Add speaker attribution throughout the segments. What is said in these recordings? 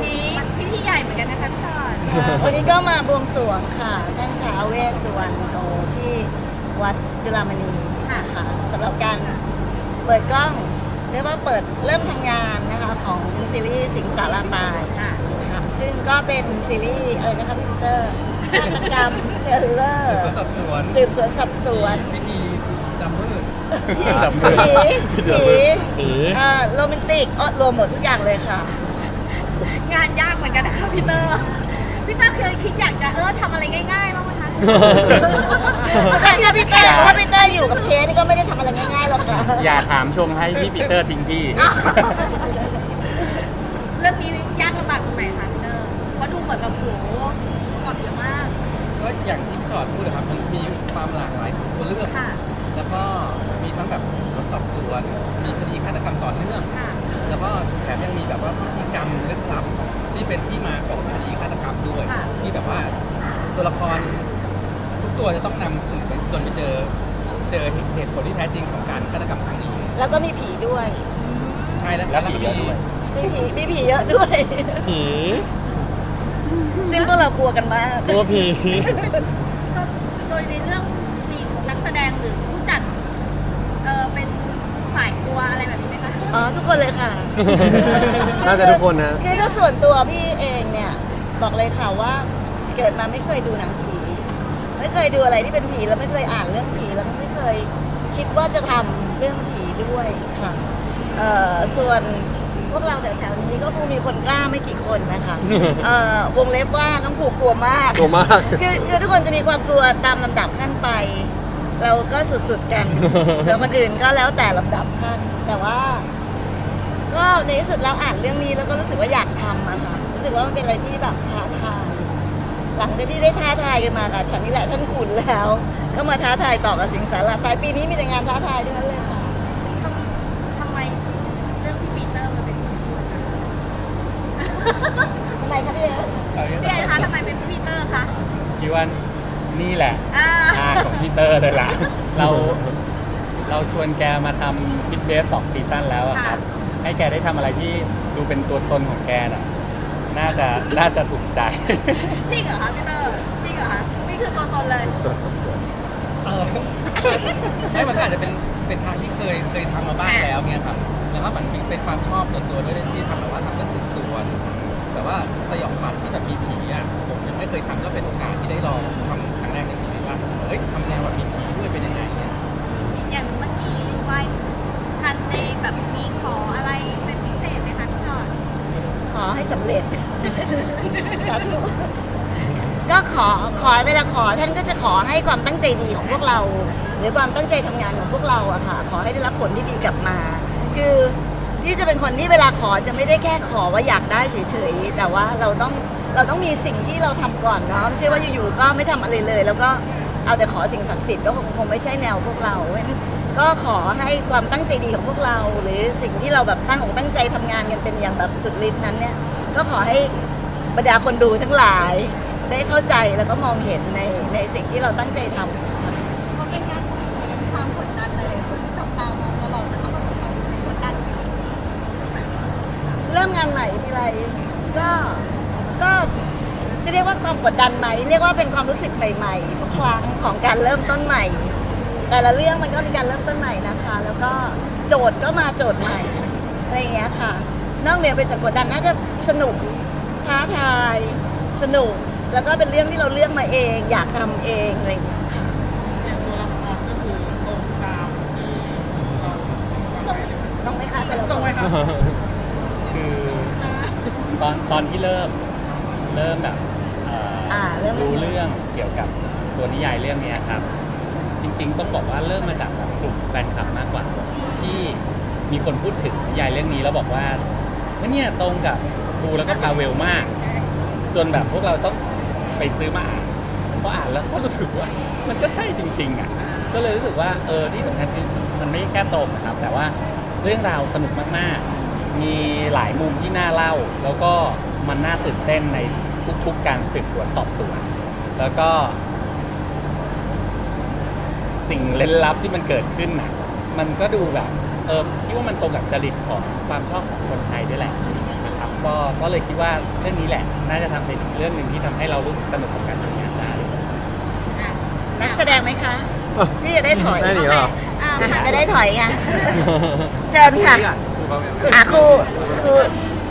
Speaker 1: วันนี้พิธีใหญ่เหมือนกันนะคะพี่ชอด
Speaker 2: วันนี้ก็มาบวงสรวงค่ะท่านท้าวเวสสุวรรณโนที่วัดจุฬามณีนะคะสำหรับการเปิดกล้องเรียกว่าเปิดเริ่มทำงานนะคะของซีรีส์สิงสารตาย
Speaker 1: ค่ะ
Speaker 2: ค่ะซึ่งก็เป็นซีรีส์อะไรนะคะพี่ปีเตอร์ฆาตกรรมเทรลเลอร์
Speaker 3: สอบสวน
Speaker 2: สืบสวนสับสวน
Speaker 3: พิธีดำมืด
Speaker 4: ดำมืด
Speaker 2: ผีผี
Speaker 4: ผี
Speaker 2: เอ่อโรแมนติกอ๋อรวมหมดทุกอย่างเลยค่ะ
Speaker 1: งานยากเหมือนกันนะคะพี่เตอร์ พี่เตอร์เคยคิดอยากจะเออทำอะไรง่ายๆบ้างไหมคะ
Speaker 2: ถ้าถ้าพี่เตอร์ถ้าพี่เตอร์อยู่กับเชฟนี่ก็ไม่ได้ทำอะไรง่ายๆหรอกค่ะ
Speaker 4: อย่าถามชงให้พี่ปีเตอร์ทิ้งพี่
Speaker 1: เรื่องนี้ยากลำบากตรงไหนคะพี่เตอร์เพราะดูเหมือนแบบโหประกอบเยอะมาก
Speaker 3: ก็อย่างที่พี่ชอดพูดนะครับมันมีความหลากหลายของตัวเลือก
Speaker 1: ค่ะ
Speaker 3: แล้วก็มีทั้งแบบสืบสวนสอบสวน มีคดีฆาตกรรมต่อเนื่อง
Speaker 1: ค่ะ
Speaker 3: แล้วก็แถมยังมีแบบว่าพิธีกรรมลึกลับ ที่เป็นที่มาของคดีฆาตกรรมด้วย
Speaker 1: ค่ะ
Speaker 3: ที่แบบว่าตัวละครทุกตัวจะต้องนำสืบไปจนไปเจอ เจอเหตุผลที่แท้จริงของการฆาตกรรมครั้งนี้
Speaker 2: แล้วก็มีผีด้วย
Speaker 3: ใช่แล้ว
Speaker 4: แล้วผีเยอะด้วย
Speaker 2: มีผีมีผีเยอะด้วย
Speaker 4: ผี
Speaker 2: ซึ่งพวกเรากลัวกันมาก
Speaker 4: กลัวผี
Speaker 1: ก็โดยในเรื่องมีนักแสดงหรือผู้จัดเออเป็นฝ่ายกลัวอะไรแบบนี้ไหมคะ
Speaker 2: อ๋อทุกคนเลยค่ะ
Speaker 4: น่าจะทุกคนนะ
Speaker 2: คือถ้าส่วนตัวพี่เองเนี่ยบอกเลยค่ะว่าเกิดมาไม่เคยดูหนังผี ไม่เคยดูอะไรที่เป็นผีแล้วไม่เคยอ่านเรื่องผีแล้วไม่เคยคิดว่าจะทำเรื่องผีด้วยค่ะเอ่อส่วนพวกเราแถวๆนี้ก็คงมีคนกล้าไม่กี่คนนะคะเอ่อวงเล็บว่าน้องผูกกลัวมาก
Speaker 4: กลัวมาก
Speaker 2: คือคือทุกคนจะมีความกลัวตามลำดับขั้นไป เราก็สุดๆกัน ส่วนคนอื่นก็แล้วแต่ลำดับขั้น แต่ว่า ก็ในที่สุดเราอ่านเรื่องนี้แล้วก็รู้สึกว่าอยากทำอะค่ะรู้สึกว่ามันเป็นอะไรที่แบบท้าทายหลังจากที่ได้ท้าทายกันมากับฉันนี่แหละท่านขุนแล้ว ก็มาท้าทายต่อกับสิงสารตายปีนี้มีแต่งานท้าทายทั้งนั้นเลยค่ะ
Speaker 1: ทำทำไมเรื่องพี่ปีเตอร์มันเป็นคนชวนคะ
Speaker 2: ทำไมคะพี่เอ๋
Speaker 1: พี่เอ๋คะทำไมเป็นพี่ปีเตอร์คะ
Speaker 4: คิดว่านี่แหละ
Speaker 1: อ่า
Speaker 4: ทางของพีเตอร์เลยล่ะ เราเราชวนแกมาทำพิทเบสสองซีซั่นแล้วอะครับ ให้แกได้ทำอะไรที่ดูเป็นตัวตนของแกน่ะ น่าจะน่าจะถูกใจ
Speaker 1: จริงเหรอคะพี่เตอร์จริงเหรอคะนี่คือตัวตนเลย
Speaker 4: ส่วนส่วนส่วน
Speaker 3: เออไม่มันก็อาจจะเป็นเป็นทางที่เคยเคยทำมาบ้างแล้วเนี่ยครับแล้วก็มันมีเป็นความชอบส่วนตัวด้วยที่ทำแบบว่าทำเรื่องสืบสวนแต่ว่าสยองขวัญที่แบบมีผีอะผมยังไม่เคยทำก็เป็นโอกาสที่ได้ลองทำครั้งแรกในชีวิตว่าเฮ้ยทำแนวแบบมีผีด้วยเป็นยังไงเนี่ย
Speaker 1: อย่างเมื่อกี้ไหว้ ทันในแบบมีขออะไรเป็นพิเศษไหมคะพี่ชอด
Speaker 2: ขอให้สำเร็จ สาธุ ก็ขอขอเวลาขอท่านก็จะขอให้ความตั้งใจดีของพวกเรา หรือความตั้งใจทำงานของพวกเราอะค่ะ ขอให้ได้รับผลที่ดีกลับมา คือที่จะเป็นคนที่เวลาขอจะไม่ได้แค่ขอว่าอยากได้เฉยๆ แต่ว่าเราต้องเราต้องมีสิ่งที่เราทำก่อนเนาะไม่ใช่ว่าอยู่ๆก็ไม่ทำอะไรเลย แล้วก็เอาแต่ขอสิ่งศักดิ์สิทธิ์ก็คงคงไม่ใช่แนวพวกเราเพราะฉะนั้น ก็ขอให้ความตั้งใจดีของพวกเรา หรือสิ่งที่เราแบบตั้งอกตั้งใจทำงานกันเป็นอย่างแบบสุดฤทธิ์นั้นเนี่ย ก็ขอให้บรรดาคนดูทั้งหลาย ได้เข้าใจแล้วก็มองเห็นในในสิ่งที่เราตั้งใจทำค่ะ
Speaker 1: เพราะเป็นงานของเชนความกดดันอะไรคนจับตามองตลอดมันต้องประสบความสำเร็จกดดัน
Speaker 2: เริ่มงานใหม่ทีไรก็ก็จะเรียกว่าความกดดันไหมเรียกว่าเป็นความรู้สึกใหม่ ๆ ทุกครั้งของการเริ่มต้นใหม่ แต่ละเรื่องมันก็มีการเริ่มต้นใหม่นะคะ แล้วก็โจทย์ก็มาโจทย์ใหม่อะไรอย่างเงี้ยค่ะ นอกเหนือไปจากกดดันน่าจะสนุกท้าทายสนุก แล้วก็เป็นเรื่องที่เราเลือกมาเอง อยากทำเองอะไรอย่างเงี้ยค่ะ
Speaker 5: อย่างตัวละครก็คือตรงตามที่เรา
Speaker 2: ต้องไหมคะแต่ละ
Speaker 5: ตรงไหมครับ
Speaker 4: คือตอนตอนที่เริ่มเริ่มแบบเอ่ออา
Speaker 2: เริ่ม
Speaker 4: รู้เรื่องเกี่ยวกับตัวนิยายเรื่องเนี้ยครับ จริงๆ ต้องบอกว่าเริ่มมาจากกลุ่มแฟนคลับมากกว่า ที่มีคนพูดถึงนิยายเรื่องนี้แล้วบอกว่าเฮ้ยเนี่ยตรงกับกูแล้วก็พาเวลมาก จนแบบพวกเราต้องไปซื้อมาอ่านพออ่านแล้วก็รู้สึกว่ามันก็ใช่จริงๆอะก็เลยรู้สึกว่าเออที่สำคัญคือมันไม่แค่ตรงนะครับ แต่ว่าเรื่องราวสนุกมากๆ มีหลายมุมที่น่าเล่า แล้วก็มันน่าตื่นเต้นในทุกๆการสืบสวนสอบสวน แล้วก็ สิ่งเล่นลับที่มันเกิดขึ้นน่ะมันก็ดูแบบเออพี่ว่ามันตรงกับจริตของความชอบของคนไทยด้วยแหละนะครับก็ก็เลยคิดว่าเรื่องนี้แหละ น่าจะทำเป็นอีกเรื่องหนึ่งที่ทำให้เรารู้สึกสนุกกับการทำงานได้
Speaker 1: อะ
Speaker 2: นักแสดงไหมคะ พี่จะได้ถอย
Speaker 6: ได้หนีเหรอ
Speaker 1: อะ
Speaker 2: จะได้ถอยไงเชิญค่ะ อะครูครู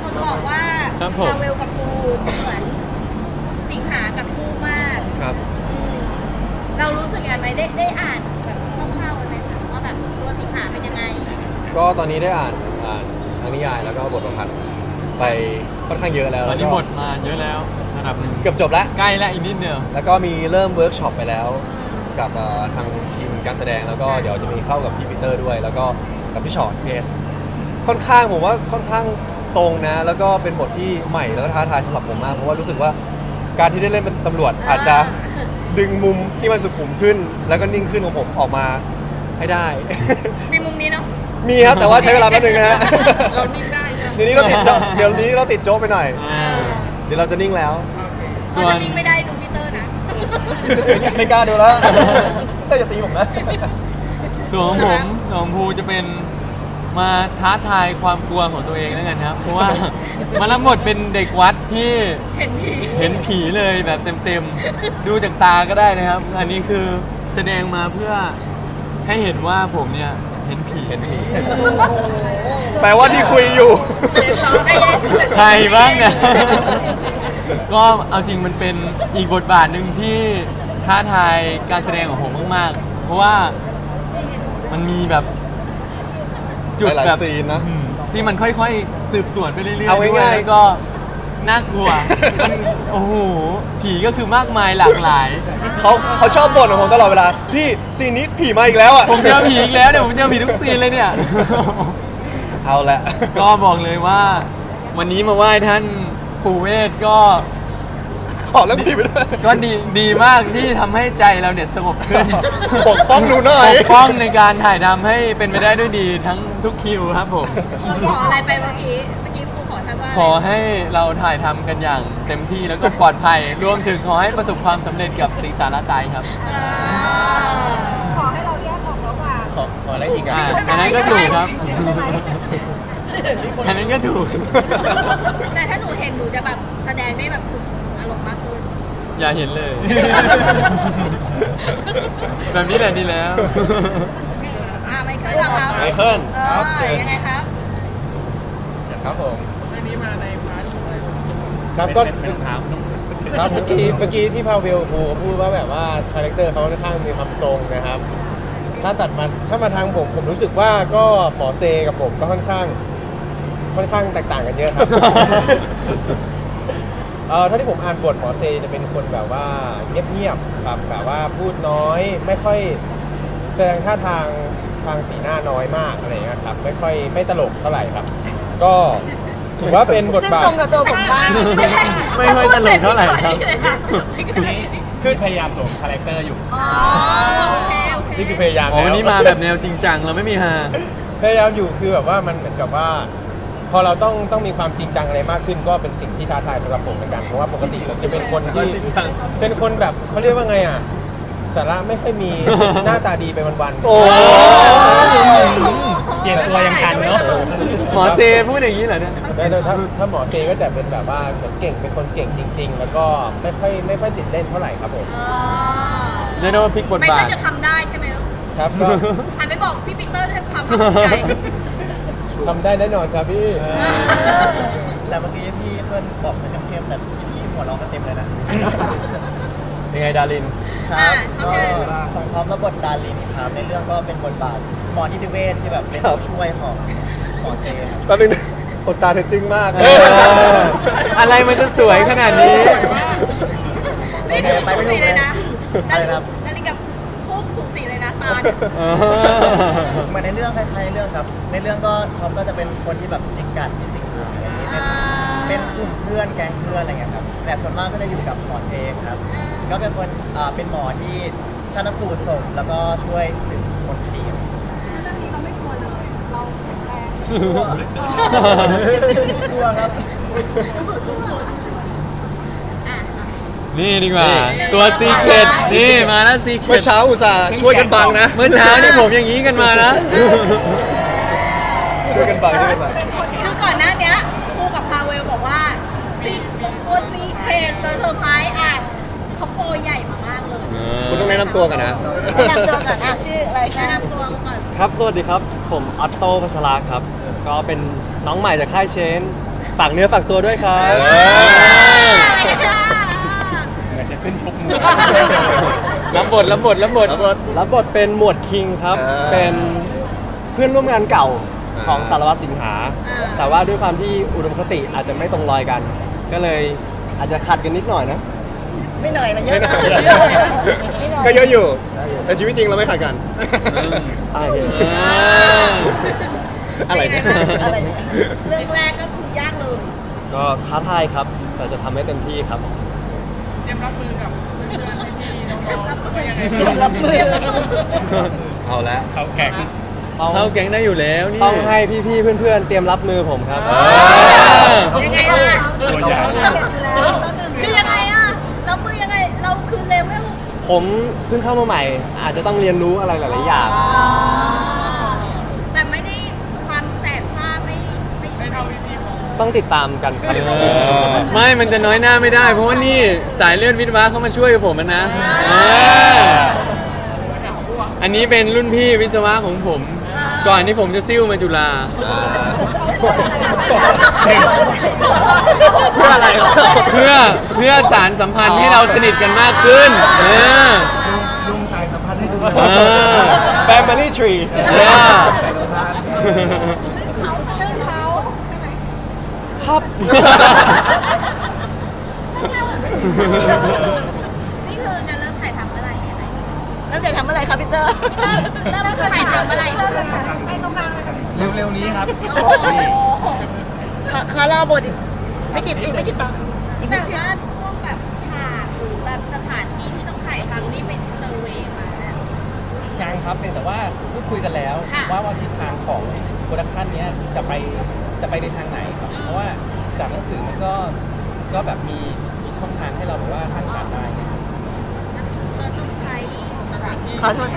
Speaker 1: คนบอกว่า
Speaker 4: ครับผม
Speaker 1: พาเวลกับภูเหมือนสิงหากับภูมาก
Speaker 6: ครับ
Speaker 1: อืม เรารู้สึกยังไงได้ได้อ่านแบบคร่าวๆไหมคะว่าแบบตัวสิงหาเป็นยังไง
Speaker 6: ก็ตอนนี้ได้อ่านอ่านทั้งนิยายแล้วก็บทประพันธ์ไปค่อนข้างเยอะแล้ว
Speaker 7: ตอน
Speaker 6: แล้ว
Speaker 7: นี้
Speaker 6: ก็
Speaker 7: บทมาเยอะแล้วระดับหนึ่ง
Speaker 6: เกือบจบแล้ว
Speaker 7: ใกล้แล้วอีกนิดเดียว
Speaker 6: แล้วก็มีเริ่มเวิร์กช็อปไปแล้วกับเอ่อทางทีมการแสดงแล้วก็เดี๋ยวจะมีเข้ากับพี่ปีเตอร์ด้วย แล้วก็กับพี่ชอตพีเอสค่อนข้างผมว่าค่อนข้างตรงนะ แล้วก็เป็นบทที่ใหม่แล้วก็ท้าทายสำหรับผมมากเพราะว่ารู้สึกว่าการที่ได้เล่นเป็นตำรวจอาจจะ ดึงมุมที่มันสุขุมขึ้น แล้วก็นิ่งขึ้นของผมออกมาให้ได้
Speaker 1: มีมุมนี้เนาะ
Speaker 6: มีครับแต่ว่าใช้เวลาแป๊บนึงนะฮะ
Speaker 5: เรานิ่งได้ใช่ไหม
Speaker 6: เดี๋ยวนี้เราติดโจ๊ะเดี๋ยวนี้เราติดโจ๊กไปหน่อย
Speaker 7: อ่า
Speaker 6: เดี๋ยวเราจะนิ่งแล้ว
Speaker 5: โอเค
Speaker 1: ตอนจะนิ่งไม่ได้ดูพีเตอร์นะ
Speaker 6: ไม่กล้าดูแล้วแต่จะตีผมนะ
Speaker 7: ส่วนของผมส่วนของภูจะเป็น มาท้าทายความกลัวของตัวเองแล้วกันครับ เพราะว่า มารับบทเป็นเด็กวัดที่
Speaker 1: เห็นผี
Speaker 7: เห็นผีเลยแบบเต็มๆ ดูจากตาก็ได้นะครับ อันนี้คือแสดงมาเพื่อให้เห็นว่าผมเนี่ยเห็นผี
Speaker 6: เห็นผีแปลว่าที่คุยอยู่
Speaker 7: ใครบ้างเนี่ย ก็เอาจริงมันเป็นอีกบทบาทหนึ่งที่ท้าทายการแสดงของผมมากๆ เพราะว่ามันมีแบบ จุด
Speaker 6: หลายๆ
Speaker 7: แบบ
Speaker 6: ซีนนะ
Speaker 7: อืมที่มันค่อยๆ สืบสวนไปเรื่อยๆ
Speaker 6: เอา
Speaker 7: ด้วย
Speaker 6: ง่ายๆ
Speaker 7: แล้วก็น่ากลัวมันโอ้โหผีก็คือมากมายหลากหลาย
Speaker 6: เขาเขาชอบบ่นของผมตลอดเวลา พี่ซีนนี้ผีมาอีกแล้วอะ
Speaker 7: ผมเจอผีอีกแล้วเนี่ยผมเจอผีทุกซีนเลยเนี่ย
Speaker 6: เอาละ
Speaker 7: ก็บอกเลยว่า วันนี้มาไหว้ท่านปู่เวทก็
Speaker 6: ขอแล้วผีไปด้วย
Speaker 7: ก็ดีดีมากที่ทำให้ใจเราเนี่ยสงบขึ้น
Speaker 6: ปกป้องหนูหน่อย
Speaker 7: ปกป้องในการถ่ายทำให้เป็นไปได้ด้วยดีทั้งทุกคิวครับผม
Speaker 1: ขออะไรไปเมื่อกี้ เมื่อกี้ครูขอท่านว่าะไร
Speaker 7: ขอให้เราถ่ายทำกันอย่างเต็มที่แล้วก็ปลอดภัย รวมถึงขอให้ประสบความสำเร็จกับสิงสารตายครับ
Speaker 1: เออขอให้เราแยกออกระหว่าง
Speaker 3: ขอขออะไรอีก
Speaker 7: อ่า
Speaker 3: อะ
Speaker 7: อันนั้นก็ถูกครับ อันนั้นก็ถูก
Speaker 1: แต่ถ้าหนูเห็นหนูจะแบบแสดงได้แบบถึงอารมณ์มากขึ้น
Speaker 7: อย่าเห็นเลย แบบนี้แหละดีแล้ว
Speaker 1: อ่าไมเคิลเหรอครับ
Speaker 6: ไมเคิล
Speaker 1: เออยังไงครับ
Speaker 3: ครับผม
Speaker 5: เรื่องนี้มาในพาร์ทของอะไร
Speaker 8: ครับก็
Speaker 4: เป็นรองเท้า
Speaker 8: ครับเมื่อกี้เมื่อกี้ที่พาเวลพูพูดว่าแบบว่าคาแรคเตอร์เขาค่อนข้างมีความตรงนะครับ ถ้าตัดมาถ้ามาทางผมผมรู้สึกว่าก็หมอเซกับผมก็ค่อนข้าง ค่อนข้างแตกต่างกันเยอะครับ เออถ้าที่ผมอ่านบทหมอเซจะเป็นคนแบบว่าเงียบๆครับแบบว่าพูดน้อยไม่ค่อยแสดงท่าทางทางสีหน้าน้อยมากอะไรอย่างเงี้ยครับไม่ค่อยไม่ตลกเท่าไหร่ครับ ก็ถือว่าเป็นบท
Speaker 2: ซึ่ง
Speaker 8: บาท
Speaker 2: ตรงกับตัวผมบ้าง
Speaker 7: ไม่ค่อยตลกเท่าไหร่ครับ
Speaker 4: คือพยายามสวมคาแรคเตอร์อยู่
Speaker 1: อ๋อโอเคโอเค
Speaker 8: นี่คือพยายาม
Speaker 7: อ๋อ
Speaker 8: แล้ว
Speaker 7: วันนี้มาแบบแนวจริงจังเราไม่มีฮา
Speaker 8: พยายามอยู่คือแบบว่ามันเหมือนกับว่า พอเราต้องต้องมีความจริงจังอะไรมากขึ้น ก็เป็นสิ่งที่ท้าทายสำหรับผมเหมือนกันเพราะว่าปกติเราจะเป็นคนที่
Speaker 6: จริงจัง
Speaker 8: เป็นคนแบบเขาเรียกว่าไงอะสาระไม่ค่อยมีหน้าตาดีไปวันๆ
Speaker 6: โอ้
Speaker 4: เปลี่ยนตัวยังทันเนอะ
Speaker 7: หมอเซพูดอย่างนี้เหรอเนี่ย
Speaker 8: แล้วถ้าถ้าหมอเซก็จะเป็นแบบว่าเหมือนเก่งเป็นคนเก่งจริง ๆ แล้วก็ไม่ค่อยไม่ค่อยติดเล่นเท่าไหร่ครับผม
Speaker 1: อ๋อ
Speaker 7: เรียกได้ว่าพลิกบท
Speaker 1: ไม่
Speaker 7: บา
Speaker 1: ก็
Speaker 7: ท
Speaker 1: จะทำได้ใช่ไหมลูก
Speaker 8: ครับก็
Speaker 1: หันไปบอกพี่ปีเตอร์ด้วยความภาคภูมิใจ
Speaker 8: ทำได้แน่นอนครับพี่
Speaker 9: แต่เมื่อกี้พี่เคิร์นบอกจะเข้มๆแต่พี่หัวเราะกันเต็มเลยนะ
Speaker 7: ยังไงดาริน
Speaker 9: ครับก็ของท็อปและบทดารินครับในเรื่องก็เป็นบทบาทหมอนิติเวชที่แบบเป็นผู้ช่วยของหมอเซครับ
Speaker 6: แป๊บนึงนะคนตาเธอจริงมาก
Speaker 7: เอออะไรมันจะสวยขนาดนี้
Speaker 1: นี่ถูกสูสีเลยนะ
Speaker 9: อะไรนะครับ
Speaker 1: นาฬิกาทูบสู สีเลยนะตาเนี่ย
Speaker 9: เหมือนในเรื่องคล้ายๆในเรื่องครับ ในเรื่องก็ท็อปก็จะเป็นคนที่แบบจิกกัดที่สิงหาอะไรอย่างนี้เป็น
Speaker 1: อ่า
Speaker 9: เป็นกลุ่มเพื่อนแก๊งเพื่อนอะไรเงี้ยครับ แต่ส่วนมากก็จะอยู่กับหมอเซครับ
Speaker 1: อ่า
Speaker 9: ก็เป็นคนอ่าเป็นหมอที่ชันสูตรศพแล้วก็ช่วยสืบคนคดีครับ
Speaker 1: เรื่องนี้เราไม่กลัวเลย เราแข็งแรง
Speaker 9: กลัวครับ
Speaker 1: อะ
Speaker 7: นี่ดีกว่า ตัวซีเครตนี่มาแล้วซีเคด
Speaker 6: เมื่อเช้าอุตส่าห์ช่วยกันบังนะ
Speaker 7: เมื่อเช้านี่ผมอย่างนี้กันมานะ
Speaker 6: ช่วยกันบังช่วยกันบังป
Speaker 1: คือก่อนหน้านี้ครูกับพาเวลบอกว่าซีตัวซีเครตตัวเซอร์ไพรส์อะเขาโปรใหญ่มากเลยคุณต้องแนะนำ
Speaker 6: ตัวกันนะ
Speaker 2: แนะนำตัวก่อนะชื่ออะไร
Speaker 1: แนะนำตัวก่อน
Speaker 10: ครับ สวัสดีครับ ผมอัตโต้พัชราครับ ก็เป็นน้องใหม่จากค่ายเชน ฝากเนื้อฝากตัวด้วยครับ
Speaker 7: รับบทรับบทรับบท
Speaker 6: แล้วก็
Speaker 10: รับบทเป็นหมวดคิงครับ
Speaker 6: อ่า
Speaker 10: เป็นเพื่อนร่วมงานเก่า
Speaker 6: อ่า
Speaker 10: ของสารวัตรสิงหาแต่ว่าด้วยความที่อุดมคติอาจจะไม่ตรงรอยกัน ก็เลยอาจจะขัดกันนิดหน่อยนะ
Speaker 2: ไม่หน่อยละเย
Speaker 6: ไม่
Speaker 2: อะ
Speaker 6: น่า
Speaker 2: นะไม่หน่อย
Speaker 6: ก็เยอะอยู่ แต่ชีวิตจริงเราไม่ขัดกัน
Speaker 10: อ่าโอเค
Speaker 6: อะไรเนี่ย
Speaker 2: อะไรเนี่ย
Speaker 1: เรื่องแรกก็คือยากเลย
Speaker 10: ก็ท้าทายครับ แต่จะทำให้เต็มที่ครับ
Speaker 5: เตรียมรับมือกับ เพื่อนๆพี่ๆน้องๆว่ายังไง
Speaker 2: เตรียมรับมือ
Speaker 6: เอาละ
Speaker 4: เขาแก่ง
Speaker 10: ต้อง
Speaker 7: เข้าแก๊งได้อยู่แล้วนี่
Speaker 10: ต้องให้พี่ๆเพื่อนๆ เตรียมรับมือผมครับ
Speaker 7: อ
Speaker 1: ยังไงล่ะ
Speaker 4: ตัวใหญ่
Speaker 1: คือยังไงอะเรามือยังไงเราคือเลเวล
Speaker 10: ผมเพิ่งเข้ามาใหม่ อาจจะต้องเรียนรู้อะไรหลายๆอย่าง
Speaker 1: แต่ไม่ได้ความแสบซ่าไม่ไม่
Speaker 5: ไม่เท่าพี่ๆเขา
Speaker 10: ต้องติดตามกันครับ
Speaker 7: เออไม่มันจะน้อยหน้าไม่ได้ เพราะว่านี่สายเลือดวิทย์วะเข้ามาช่วยกับผมอะนะเอออันนี้เป็นรุ่นพี่วิศวะของผม ก่อนที่ผมจะซิ่วมาจุฬา
Speaker 6: เพื่ออะไรครับ
Speaker 7: เพื่อเพื่อสารสัมพันธ์ให้เราสนิทกันมากขึ้นเออ
Speaker 9: ลุงสายสัมพันธ์ให้ดู
Speaker 7: เออ
Speaker 10: Family Tree
Speaker 7: เออ
Speaker 1: ซึ่งเขาใช่ไหม
Speaker 10: ครับ
Speaker 1: นี่คือจะเริ่มถ่ายทำเมื่อไหร่ยังไง
Speaker 2: แล้วจะทำอะไรคะพี่เตอร์
Speaker 1: เริ่มเริ่มถ่ายทำเมื่อไหร่ไม่ต้องการ
Speaker 3: เร็วๆนี้ครับ
Speaker 1: โอ้โห
Speaker 2: ขอขอรอบทอีกไม่กี่อีกไม่กี่ตอนอีก
Speaker 1: แต่
Speaker 2: ไม่กี่
Speaker 1: ว่าพวกแบบฉากหรือแบบสถานที่ที่ต้องถ่ายทำนี่เป็นเซอร์เวย์มาแล้ว
Speaker 3: ยังครับเพียงแต่ว่าพูดคุยกันแล้ว
Speaker 1: ค่ะ
Speaker 3: ว่าว่าทิศทางของโปรดักชันเนี้ยจะไป จะไปในทางไหนครับ เพราะว่าจากหนังสือมันก็ก็แบบมีมีช่องทางให้เราแบบว่าสร้างสรรค์ได้ไง
Speaker 1: เราต้องใช้สถานที่
Speaker 2: ขอโทษ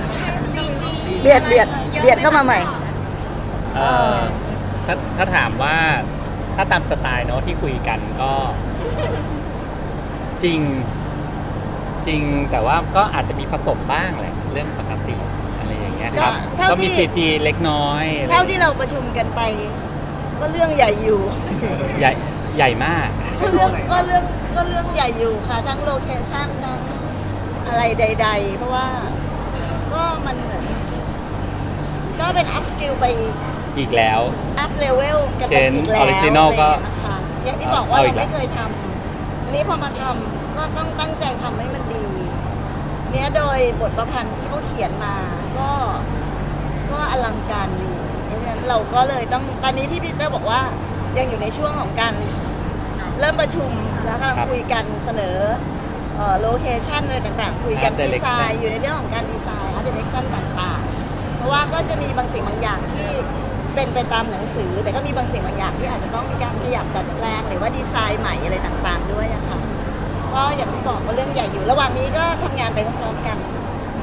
Speaker 1: ดีดี
Speaker 2: เบียดเบียดเบียดเข้ามาใหม่
Speaker 4: เอ่อถ้าถ้าถามว่าถ้าตามสไตล์เนาะที่คุยกันก็ จริง จริงแต่ว่าก็อาจจะมีผสมบ้างแหละเรื่องปกติอะไรอย่างเงี้ยครับ
Speaker 2: ก็เท่า
Speaker 4: ก็มี
Speaker 2: ที่
Speaker 4: ซีจีเล็กน้อยอะไร
Speaker 2: เท่าที่เราประชุมกันไป ก็เรื่องใหญ่อยู่
Speaker 4: ใหญ่ใหญ่มาก
Speaker 2: ก็เรื่องก็เรื่องก็เรื่องใหญ่อยู่ค่ะ ทั้งโลเคชั่นทั้งอะไรใด ๆ เพราะว่าก็มันเหมือนก็เป็นอัพสกิลไป
Speaker 4: อีกแล้ว
Speaker 2: อัพเลเวลกันไป
Speaker 4: เช่น
Speaker 2: อีกแล้ว
Speaker 4: original ก็
Speaker 2: อะไรอย่างเงี้ยนะคะอย่างที่บอกว่า
Speaker 4: เอา
Speaker 2: เรา
Speaker 4: อีกแล้ว
Speaker 2: ไม่เคยทำอันนี้พอมาทำก็ต้องตั้งใจทำให้มันดี เนี้ยโดยบทประพันธ์ที่เขาเขียนมา ก็ก็อลังการอยู่ เพราะฉะนั้นเราก็เลยต้องตอนนี้ที่พีเตอร์บอกว่ายังอยู่ในช่วงของการเริ่มประชุมแล้วกำลัง
Speaker 4: ครับ
Speaker 2: คุยกันเสนอโลเคชันอะไรต่างๆ คุยกัน
Speaker 4: Art
Speaker 2: ดีไซ
Speaker 4: direction
Speaker 2: น์อยู่ในเรื่องของการดีไซน์ art direction ต่างๆ เพราะว่าก็จะมีบางสิ่งบางอย่างที่เป็นไปตามหนังสือ แต่ก็มีบางสิ่งบางอย่างที่อาจจะต้องมีการขยับดัดแปลงหรือว่าดีไซน์ใหม่อะไรต่างๆ ด้วยอะค่ะก็อย่างที่บอกว่าเรื่องใหญ่อยู่ ระหว่างนี้ก็ทำงานไปพร้อมๆกัน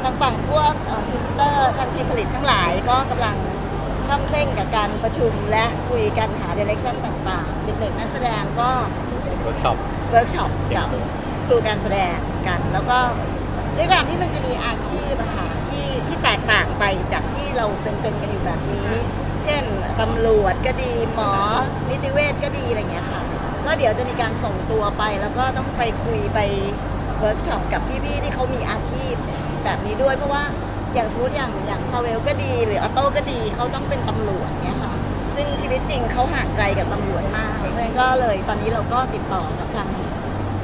Speaker 2: ทางฝั่งพวกพิมเตอร์ทางทีมผลิตทั้งหลายก็กำลัง ทำเคร่งกับการประชุมและคุยกันหาเดเรคชั่นต่างๆเด็กๆนักแสดงก็
Speaker 4: เวิร์กช็อป
Speaker 2: เวิร์กช็อป
Speaker 4: เตรีย
Speaker 2: กั
Speaker 4: ม
Speaker 2: บ
Speaker 4: ตัว
Speaker 2: ครูการแสดงกัน แล้วก็ด้วยความที่มันจะมีอาชีพอะค่ะที่ที่แตกต่างไปจากที่เราเป็นๆกันอยู่แบบนี้ เช่นตำรวจก็ดีหมอนิติเวชก็ดีอะไรอย่างเงี้ยค่ะ ก็เดี๋ยวจะมีการส่งตัวไป แล้วก็ต้องไปคุยไปเวิร์กช็อปกับพี่ๆที่เขามีอาชีพแบบนี้ด้วยเพราะว่า อย่างสมมติอย่างอย่างพาเวลก็ดี หรือออโต้ก็ดีเขาต้องเป็นตำรวจเนี่ยค่ะ ซึ่งชีวิตจริงเขาห่างไกลกับตำรวจมากเพราะฉะนั้นก็เลยตอนนี้เราก็ติดต่อกับทาง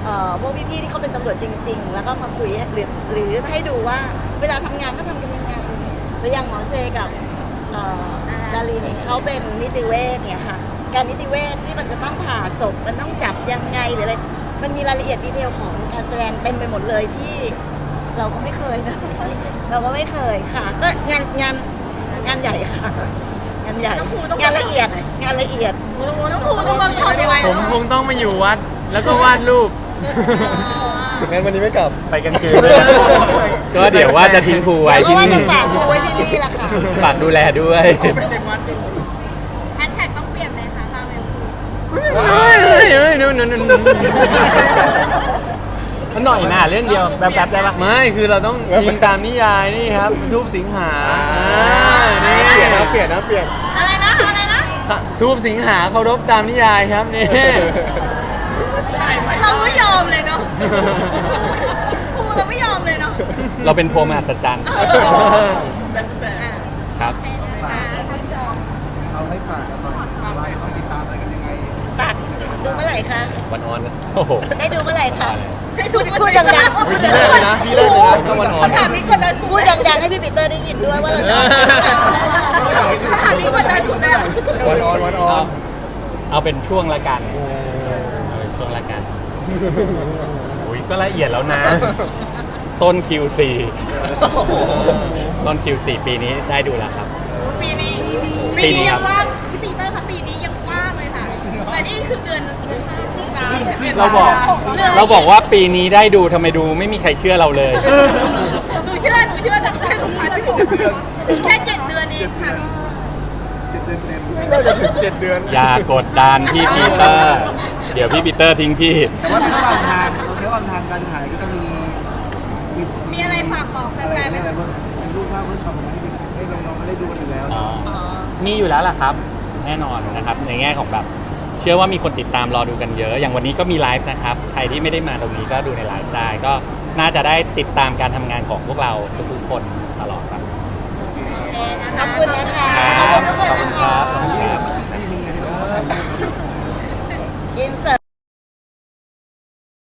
Speaker 2: เอ่อพวกพี่ๆที่เขาเป็นตำรวจจริง ๆ แล้วก็มาคุยให้หรือหรือให้ดูว่าเวลาทำงานก็ทำกันยังไงหรืออย่างหมอเซกับเอ่อดารินเขาเป็นนิติเวชเนี่ยค่ะ การนิติเวชที่มันจะต้องผ่าศพมันต้องจับยังไงหรืออะไรมันมีรายละเอียดดีเทลของการแสดงเต็มไปหมดเลยที่เราก็ไม่เคยนะ เราก็ไม่เคยค่ะ ก็งานงานงานใหญ่ค่ะ งานใหญ่
Speaker 1: น้องภูต้อง
Speaker 2: งานละเอียดงานละเอียด
Speaker 1: น้องภูต้องเวิร์กช็อปยังไง
Speaker 7: ผมคงต้องมาอยู่วัด แล้วก็วาดรูป
Speaker 6: งั้นวันนี้ไม่กลับ
Speaker 10: ไปกันคืนเลย
Speaker 4: ก็เดี๋ยวว่าจะทิ้งครูไว้
Speaker 2: เดี๋ยวก็
Speaker 4: ที่
Speaker 2: ว่าจะ
Speaker 4: นี่
Speaker 2: ฝากครูไว้ที่นี่แหละค่ะ
Speaker 4: ฝากดูแลด้วย
Speaker 5: เป็นเด็กวัดอยู่
Speaker 1: แฮชแท็กต้องเปลี่ยนไหมคะพาเวล
Speaker 7: เฮ้ยเฮ้ยเฮ้ยนู่นนู่นนู่น
Speaker 4: หน่อยหน้าเรื่องเดียวแบบแบบๆได้ปะ
Speaker 7: ไม่คือเราต้องยิงตามนิยายนี่ครับทูบสิงหา
Speaker 6: อ่า
Speaker 7: อ่า
Speaker 6: เปลี่ยนนะเปลี่ยนนะเปลี่ยน
Speaker 1: อะไรนะ อะไรนะ
Speaker 7: ทูบสิงหาเคารพตามนิยายครับนี่
Speaker 1: เราไม่ยอมเลยเนาะครูเราไม่ยอมเลยเนาะ
Speaker 4: เราเป็นโพรมหัศจรรย์ครับ
Speaker 9: เอาให้ฝากกันหน่อยว่าเขาติดตามอะไรกันยังไง
Speaker 2: ฝากดูเมื่อไหร่คะ
Speaker 6: วันออนนะ
Speaker 4: โอ้โห
Speaker 2: ได้ดูเมื่อไหร่คะ
Speaker 1: ให้ทุก
Speaker 2: พูดดังๆ
Speaker 6: อุ๊ยทีแรกเลยนะทีแรกเลยนะต้องวันออน
Speaker 1: คำถามนี้กดดันสุด
Speaker 2: พูดดังๆให้พี่ปีเตอร์ได้ยินด้วยว่าเราจะ
Speaker 1: คำถามนี้กดดันสุดเลยอะ
Speaker 6: วันออนวันออน
Speaker 4: เอาเป็นช่วงละกันเอาเป็นช่วงละกันอุ้ยก็ละเอียดแล้วนะ ต้น Q4 ต้น Q4 ปีนี้ได้ดูแล้วครับ
Speaker 1: ปีนี้
Speaker 4: ปี
Speaker 1: ปี
Speaker 4: นี้
Speaker 1: นี้
Speaker 4: ครั
Speaker 1: ยั
Speaker 4: บ
Speaker 1: งว่างพี่ปีเตอร์คะปีนี้ยังว่างเลยค่ะ แต่นี่คือเดือน21
Speaker 4: เราบอก
Speaker 1: ดืน
Speaker 4: เราบอกว่าปีนี้ได้ดูทำไมดูไม่มีใครเชื่อเราเลย
Speaker 1: หนูเชื่อหนูเชื่อแต่แค่สุดท้ายไม่ถูกแค่เจ็ดเดือนเองค่ะ
Speaker 6: น่าจะถึงเจ็ดเดือน
Speaker 4: อย่ากดดันพี่ปีเตอร์ เดี๋ยวพี่ปีเตอร์ทิ้งพี่
Speaker 9: แต่ว่าในระหว่างทางในระหว่างทางการถ่ายก็จะมีมี
Speaker 1: มีอะไรฝากบอกแฟ
Speaker 9: อะไร
Speaker 1: นๆไหม
Speaker 9: อะไรบ้างเป็นรูปภาพเวิร์กช็อปของที่ให้น้องๆมาได้ดูกันอยู่แล้ว
Speaker 4: อ๋อมีอยู่แล้วล่ะครับ แน่นอนนะครับในแง่ของแบบ เชื่อว่ามีคนติดตามรอดูกันเยอะ อย่างวันนี้ก็มีไลฟ์นะครับ ใครที่ไม่ได้มาตรงนี้ก็ดูในไลฟ์ได้ ก็น่าจะได้ติดตามการทำงานของพวกเราทุกๆคนตลอดครับ
Speaker 2: ขอบคุณนะคะ
Speaker 4: ครับ
Speaker 2: ขอบคุณ
Speaker 4: ขอบคุณ
Speaker 2: นะ
Speaker 4: ครั
Speaker 2: คะ
Speaker 4: บขอบคุณครับ
Speaker 2: อินเสิร์